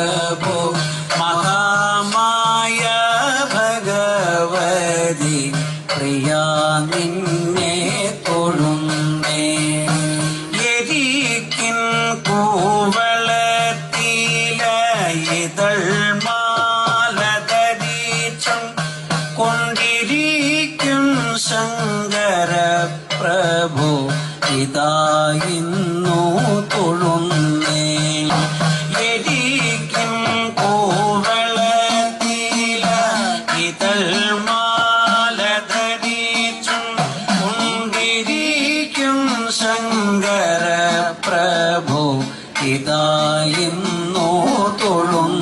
പ്രഭോ ശങ്കര പ്രഭു ഇതായിന്നു മാലധരിച്ചും ശങ്കര പ്രഭു ഇതായിന്നോ തൊഴും